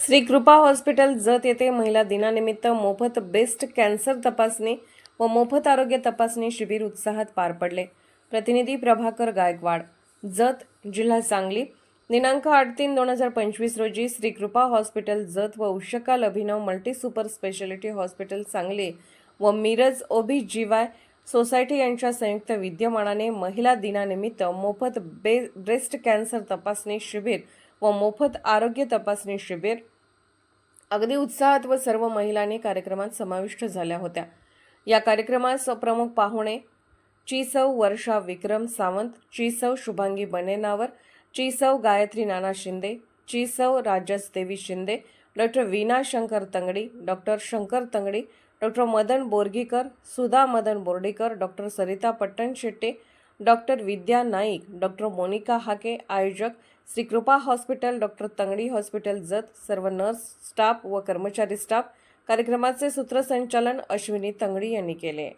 Shri Krupa hospital Jat येथे महिला दिनानिमित्त मोफत बेस्ट कॅन्सर तपासणी व मोफत आरोग्य तपासणी शिबिर उत्साहात पार पडले. प्रतिनिधी प्रभाकर गायकवाड जत जिल्हा सांगली. दिनांक आठ तीन दोन हजार पंचवीस रोजी श्री कृपा हॉस्पिटल जत व Ushakal Abhinav multi super speciality hospital Sangli व Miraj OB G Y society यांच्या संयुक्त विद्यमानाने महिला दिनानिमित्त मोफत बे ब्रेस्ट कॅन्सर तपासणी शिबिर व मोफत आरोग्य तपासणी शिबिर अगदी उत्साहात व सर्व महिलांनी कार्यक्रमात समाविष्ट झाल्या होत्या. या कार्यक्रमास प्रमुख पाहुणे चिसव वर्षा विक्रम सावंत चिसव शुभांगी बनेनावर चिसव गायत्री नाना Shinde चिसव Rajas Devi Shinde doctor Veena Shankar Tangadi doctor Shankar Tangadi doctor Madan Borgikar Sudha Madan Bordikar doctor Sarita Pattan Shette doctor Vidya Naik doctor Monika Hake आयोजक Shri Krupa hospital doctor Tangadi hospital Jat सर्व nurse staff व कर्मचारी staff. कार्यक्रमाचे सूत्रसंचालन अश्विनी तंगडी यांनी केले.